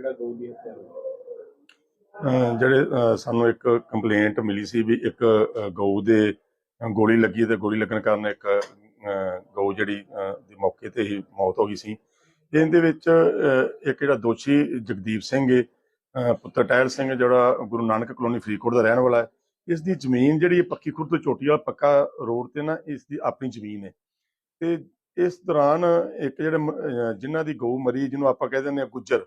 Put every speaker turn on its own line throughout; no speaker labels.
ਜਿਹੜਾ ਗਊ ਦੀ ਹੱਤਿਆ ਹੋਈ?
ਜਿਹੜੇ ਸਾਨੂੰ ਇੱਕ ਕੰਪਲੇਂਟ ਮਿਲੀ ਸੀ ਵੀ ਇੱਕ ਗਊ ਦੇ ਗੋਲੀ ਲੱਗੀ ਤੇ ਗੋਲੀ ਲੱਗਣ ਕਾਰਨ ਇੱਕ ਗਊ ਜਿਹੜੀ ਦੀ ਮੌਕੇ ਤੇ ਹੀ ਮੌਤ ਹੋ ਗਈ ਸੀ। ਇਹਦੇ ਵਿੱਚ ਇੱਕ ਜਿਹੜਾ ਦੋਸ਼ੀ ਜਗਦੀਪ ਸਿੰਘ ਹੈ ਪੁੱਤਰ ਟਹਿਲ ਸਿੰਘ ਜਿਹੜਾ ਗੁਰੂ ਨਾਨਕ ਕਲੋਨੀ ਫਰੀਦਕੋਟ ਦਾ ਰਹਿਣ ਵਾਲਾ ਹੈ ਇਸ ਦੀ ਜ਼ਮੀਨ ਜਿਹੜੀ ਪੱਕੀ ਖੁਰਦ ਤੋਂ ਚੋਟੀ ਵਾਲਾ ਪੱਕਾ ਰੋਡ ਤੇ ਨਾ ਇਸ ਦੀ ਆਪਣੀ ਜ਼ਮੀਨ ਹੈ ਤੇ ਇਸ ਦੌਰਾਨ ਇੱਕ ਜਿਹੜੇ ਮ- ਜਿਨ੍ਹਾਂ ਦੀ ਗਊ ਮਰੀ, ਜਿਹਨੂੰ ਆਪਾਂ ਕਹਿ ਦਿੰਦੇ ਆ ਗੁੱਜਰ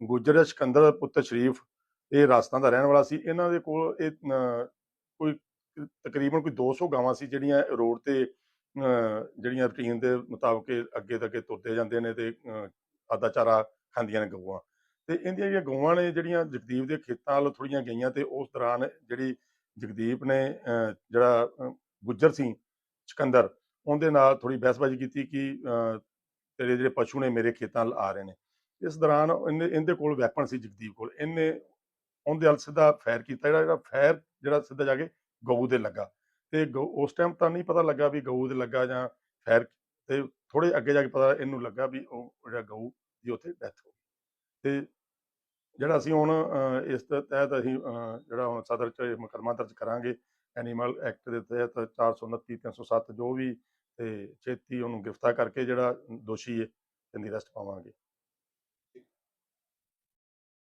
ਗੁੱਜਰ ਸਿਕੰਦਰ ਪੁੱਤਰ ਸ਼ਰੀਫ ਇਹ ਰਾਜਸਥਾਨ ਦਾ ਰਹਿਣ ਵਾਲਾ ਸੀ। ਇਹਨਾਂ ਦੇ ਕੋਲ ਇਹ ਕੋਈ ਤਕਰੀਬਨ ਕੋਈ 200 ਗਾਵਾਂ ਸੀ ਜਿਹੜੀਆਂ ਰੋਡ ਤੇ ਜਿਹੜੀਆਂ ਰੂਟੀਨ ਦੇ ਮੁਤਾਬਕ ਅੱਗੇ ਤੋਂ ਅੱਗੇ ਤੁਰਦੇ ਜਾਂਦੇ ਨੇ ਤੇ ਅਹ, ਆਦਾ ਚਾਰਾ ਖਾਂਦੀਆਂ ਨੇ ਗਊਆਂ। ਤੇ ਇਹਦੀਆਂ ਜਿਹੜੀਆਂ ਗਊਆਂ ਨੇ ਜਿਹੜੀਆਂ ਜਗਦੀਪ ਦੇ ਖੇਤਾਂ ਵੱਲ ਥੋੜੀਆਂ ਗਈਆਂ ਤੇ ਉਸ ਦੌਰਾਨ ਜਿਹੜੀ ਜਗਦੀਪ ਨੇ ਜਿਹੜਾ ਗੁੱਜਰ ਸੀ ਸਿਕੰਦਰ ਉਹਦੇ ਨਾਲ ਥੋੜੀ ਬਹਿਸਬਾਜ਼ੀ ਕੀਤੀ ਕਿ ਤੇਰੇ ਜਿਹੜੇ ਪਸ਼ੂ ਨੇ ਮੇਰੇ ਖੇਤਾਂ ਵੱਲ ਆ ਰਹੇ ਨੇ। ਇਸ ਦੌਰਾਨ ਇਹਨੇ, ਇਹਦੇ ਕੋਲ ਵੈਪਨ ਸੀ ਜਗਦੀਪ ਕੋਲ। ਇਹਨੇ ਉਹਦੇ ਵੱਲ ਸਿੱਧਾ ਫਾਇਰ ਕੀਤਾ, ਜਿਹੜਾ ਜਿਹੜਾ ਫਾਇਰ, ਜਿਹੜਾ ਸਿੱਧਾ ਜਾ ਕੇ ਗਊ ਦੇ ਲੱਗਾ। ਤੇ ਗਊ- ਉਸ ਟਾਈਮ ਤਾਂ ਨਹੀਂ ਪਤਾ ਲੱਗਾ ਵੀ ਗਊ ਦੇ ਲੱਗਾ ਜਾਂ ਫਾਇਰ ਤੇ ਥੋੜੇ ਅੱਗੇ ਜਾ ਕੇ ਪਤਾ ਇਹਨੂੰ ਲੱਗਾ ਵੀ ਉਹ, ਜਿਹੜਾ ਗਊ ਦੀ ਉੱਥੇ ਡੈਥ ਹੋ ਗਈ। ਤੇ ਜਿਹੜਾ ਅਸੀਂ ਹੁਣ ਇਸ ਦੇ ਤਹਿਤ ਅਸੀਂ ਜਿਹੜਾ ਹੁਣ ਸਦਰ ਚ ਮੁਕਰਮਾ ਦਰਜ ਕਰਾਂਗੇ ਐਨੀਮਲ ਐਕਟ ਦੇ ਤਹਿਤ 429 307 ਜੋ ਵੀ, ਤੇ ਛੇਤੀ ਉਹਨੂੰ ਗ੍ਰਿਫਤਾਰ ਕਰਕੇ ਜਿਹੜਾ ਦੋਸ਼ੀ ਹੈ, ਇਹਦੀ ਅਰੈਸਟ ਪਾਵਾਂਗੇ।